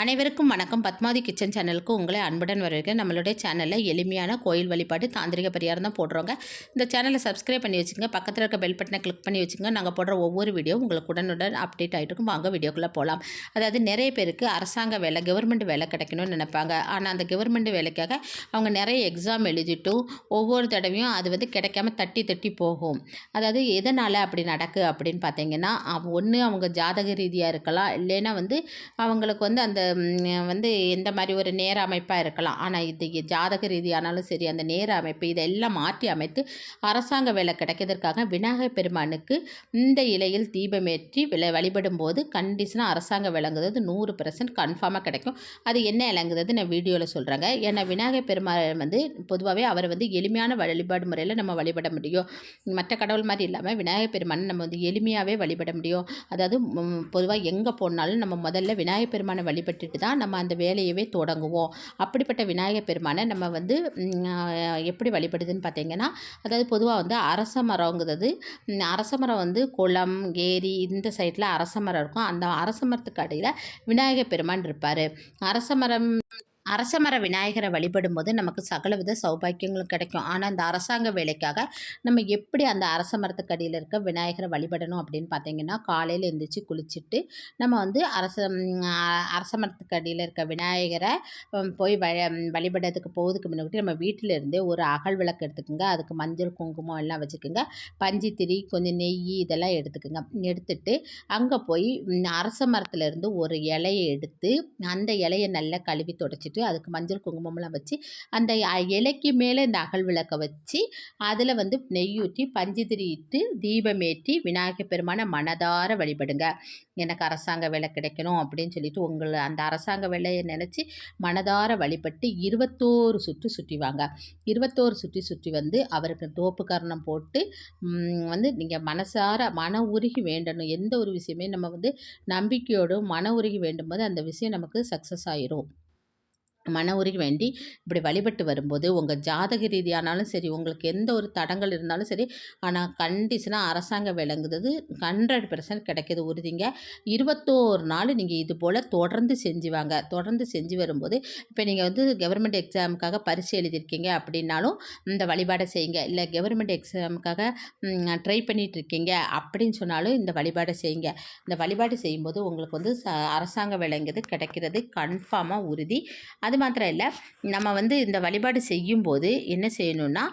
அனைவருக்கும் வணக்கம். பத்மாதி கிச்சன் சேனலுக்கு உங்களை அன்புடன் வரவேற்கிறேன். நம்மளுடைய சேனலில் எளிமையான கோயில் வழிபாடு தாந்திரிக பரிகாரம் தான் போடுறோங்க. இந்த சேனலை சப்ஸ்கிரைப் பண்ணி வச்சுங்க பக்கத்தில் இருக்க பெல் பட்டனை கிளிக் பண்ணி வச்சுங்க நாங்கள் போடுற ஒவ்வொரு வீடியோ உங்களுக்கு உடனுடன் அப்டேட் ஆகிட்டு இருக்கும். வாங்க வீடியோக்குள்ளே போகலாம் அதாவது நிறைய பேருக்கு அரசாங்க வேலை கவர்மெண்ட் வேலை கிடைக்கணும்னு நினைப்பாங்க. ஆனால் அந்த கவர்மெண்ட் வேலைக்காக அவங்க நிறைய எக்ஸாம் எழுதிட்டும் ஒவ்வொரு தடவையும் அது வந்து கிடைக்காம தட்டி தட்டி போகும். அதாவது எதனால் அப்படி நடக்கு அப்படின்னு பார்த்தீங்கன்னா ஒன்று அவங்க ஜாதக ரீதியாக இருக்கலாம். இல்லைன்னா வந்து அவங்களுக்கு வந்து அந்த வந்து எந்த மாதிரி ஒரு நேர அமைப்பாக இருக்கலாம். ஆனால் இது ஜாதக ரீதியானாலும் சரி அந்த நேர அமைப்பு இதெல்லாம் மாற்றி அமைத்து அரசாங்க வேலை கிடைக்கிறதுக்காக விநாயகர் பெருமானுக்கு இந்த இலையில் தீபமேற்றி விலை வழிபடும் போது கண்டிஷனாக அரசாங்க விளங்குறது நூறு பர்சன்ட் கன்ஃபார்மாக கிடைக்கும். அது என்ன இலங்குறது நான் வீடியோவில் சொல்கிறேங்க ஏன்னா விநாயகர் பெருமாள் வந்து பொதுவாகவே அவரை வந்து எளிமையான வழிபாடு முறையில் நம்ம வழிபட முடியும். மற்ற கடவுள் மாதிரி இல்லாமல் விநாயகர் பெருமானை நம்ம வந்து எளிமையாகவே வழிபட முடியும். அதாவது பொதுவாக எங்கே போனாலும் நம்ம முதல்ல விநாயகர் பெருமானை விட்டுட்டு தான் நம்ம அந்த வேலையவே தொடங்குவோம். அப்படிப்பட்ட விநாயகர் பெருமானை நம்ம வந்து எப்படி வழிபடுதுன்னு பார்த்தீங்கன்னா அதாவது பொதுவாக வந்து அரச மரங்கிறது அரச மரம் வந்து குளம் ஏரி இந்த சைடில் அரச மரம் இருக்கும். அந்த அரச மரத்துக்கு அடியில் விநாயகர் பெருமான் இருப்பார். அரச மரம் அரசமர விநாயகரை வழிபடும் போது நமக்கு சகலவித சௌபாக்கியங்களும் கிடைக்கும். ஆனால் அந்த அரசாங்க வேலைக்காக நம்ம எப்படி அந்த அரச மரத்துக்கு அடியில் இருக்க விநாயகரை வழிபடணும் அப்படின்னு பார்த்தீங்கன்னா காலையில் எழுந்திரிச்சு குளிச்சுட்டு நம்ம வந்து அரச அரச மரத்துக்கு அடியில் இருக்க விநாயகரை போய் வ வழிபடுறதுக்கு போகிறதுக்கு முன்னாடி நம்ம வீட்டில் இருந்தே ஒரு அகல் விளக்கு எடுத்துக்கோங்க. அதுக்கு மஞ்சள் குங்குமம் எல்லாம் வச்சுக்கோங்க. பஞ்சு திரி கொஞ்சம் நெய் இதெல்லாம் எடுத்துக்கோங்க. எடுத்துட்டு அங்கே போய் அரச மரத்துலேருந்து ஒரு இலையை எடுத்து அந்த இலையை நல்லா கழுவி தொடச்சிட்டு அதுக்கு மஞ்சள் குங்குமம்லாம் வச்சு அந்த இலைக்கு மேலே இந்த அகல் விளக்கை வச்சு அதில் வந்து நெய் ஊற்றி பஞ்சு இட்டு தீபமேற்றி விநாயகர் பெருமானை மனதார வழிபடுங்க. எனக்கு அரசாங்க வேலை கிடைக்கணும் அப்படின்னு சொல்லிட்டு உங்களை அந்த அரசாங்க வேலையை நினச்சி மனதார வழிபட்டு இருபத்தோரு சுற்று சுற்றி வாங்க. இருபத்தோரு சுற்றி சுற்றி வந்து அவருக்கு தோப்பு கரணம் போட்டு வந்து நீங்கள் மனசார மன உருகி வேண்டணும். எந்த ஒரு விஷயமே நம்ம வந்து நம்பிக்கையோடு மன உருகி வேண்டும் போது அந்த விஷயம் நமக்கு சக்ஸஸ் ஆயிரும். மன உருகி வேண்டி இப்படி வழிபட்டு வரும்போது உங்கள் ஜாதக ரீதியானாலும் சரி உங்களுக்கு எந்த ஒரு தடங்கள் இருந்தாலும் சரி ஆனால் கண்டிஷனாக அரசாங்கம் விளங்குறது ஹண்ட்ரட் பர்சன்ட் கிடைக்கிது உறுதிங்க. இருபத்தோரு நாள் நீங்கள் இது போல் தொடர்ந்து செஞ்சுவாங்க தொடர்ந்து செஞ்சு வரும்போது இப்போ நீங்கள் வந்து கவர்மெண்ட் எக்ஸாமுக்காக பரிசு எழுதியிருக்கீங்க அப்படின்னாலும் இந்த வழிபாடை செய்யுங்க. இல்லை கவர்மெண்ட் எக்ஸாமுக்காக ட்ரை பண்ணிகிட்டு இருக்கீங்க அப்படின்னு சொன்னாலும் இந்த வழிபாடை செய்யுங்க. இந்த வழிபாடு செய்யும்போது உங்களுக்கு வந்து ச அரசாங்க வேலைங்கிறது கிடைக்கிறது கன்ஃபார்மாக உறுதி. அது மாத்திரம் இல்லை நம்ம வந்து இந்த வழிபாடு செய்யும்போது என்ன செய்யணும்னா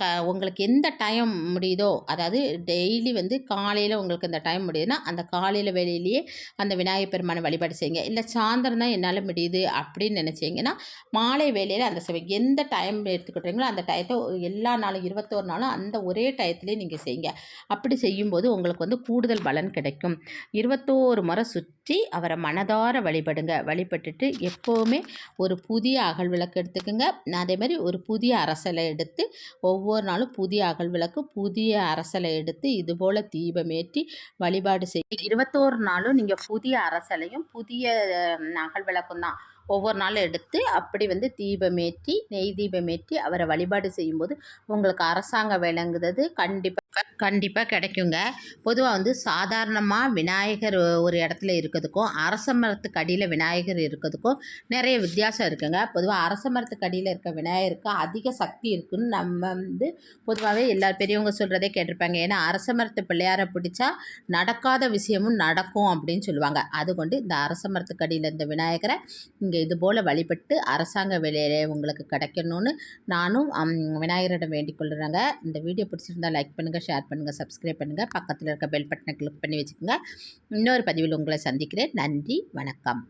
க உங்களுக்கு எந்த டைம் முடியுதோ அதாவது டெய்லி வந்து காலையில் உங்களுக்கு இந்த டைம் முடியுதுன்னா அந்த காலையில் வேலையிலேயே அந்த விநாயகர் பெருமானை வழிபாடு செய்யுங்க. இல்லை சாயந்தரம் தான் என்னால் முடியுது அப்படின்னு நினச்சிங்கன்னா மாலை வேலையில் அந்த சமயம் எந்த டைம் எடுத்துக்கிட்டீங்களோ அந்த டயத்தை எல்லா நாளும் இருபத்தோரு நாளும் அந்த ஒரே டயத்துலேயே நீங்கள் செய்யுங்க. அப்படி செய்யும்போது உங்களுக்கு வந்து கூடுதல் பலன் கிடைக்கும். இருபத்தோரு முறை சுற்றி பற்றி அவரை மனதார வழிபடுங்க. வழிபட்டுட்டு எப்போவுமே ஒரு புதிய அகல் விளக்கு எடுத்துக்கோங்க. அதே மாதிரி ஒரு புதிய அரசலை எடுத்து ஒவ்வொரு நாளும் புதிய அகல் விளக்கு புதிய அரசலை எடுத்து இது போல் தீபமேற்றி வழிபாடு செய்ய இருபத்தோரு நாளும் நீங்கள் புதிய அரசலையும் புதிய அகல் விளக்கும் தான். ஒவ்வொரு நாளும் எடுத்து அப்படி வந்து தீபமேற்றி நெய் தீபமேற்றி அவரை வழிபாடு செய்யும்போது உங்களுக்கு அரசாங்க விளங்குறது கண்டிப்பாக கண்டிப்பாக கிடைக்குங்க. பொதுவாக வந்து சாதாரணமாக விநாயகர் ஒரு இடத்துல இருக்கிறதுக்கும் அரச மரத்துக்கு அடியில் விநாயகர் இருக்கிறதுக்கும் நிறைய வித்தியாசம் இருக்குங்க. பொதுவாக அரச மரத்துக்கு அடியில் இருக்க விநாயகருக்கு அதிக சக்தி இருக்குன்னு நம்ம வந்து பொதுவாகவே எல்லா பெரியவங்க சொல்கிறதே கேட்டிருப்பாங்க. ஏன்னா அரச மரத்து பிள்ளையாரை பிடிச்சா நடக்காத விஷயமும் நடக்கும் அப்படின்னு சொல்லுவாங்க. அதுகொண்டு இந்த அரச மரத்துக்கு அடியில் இந்த விநாயகரை இங்கே இது போல் வழிபட்டு அரசாங்க வேலையில் உங்களுக்கு கிடைக்கணும்னு நானும் விநாயகரிடம் வேண்டிக் கொள்கிறேங்க இந்த வீடியோ பிடிச்சிருந்தா லைக் பண்ணுங்கள் ஷேர் பண்ணுங்கள் சப்ஸ்கிரைப் பண்ணுங்கள் பக்கத்தில் இருக்க பெல் பட்டனை கிளிக் பண்ணி வச்சுக்கோங்க. இன்னொரு பதிவில் உங்களை சந்திக்கிறேன். நன்றி வணக்கம்.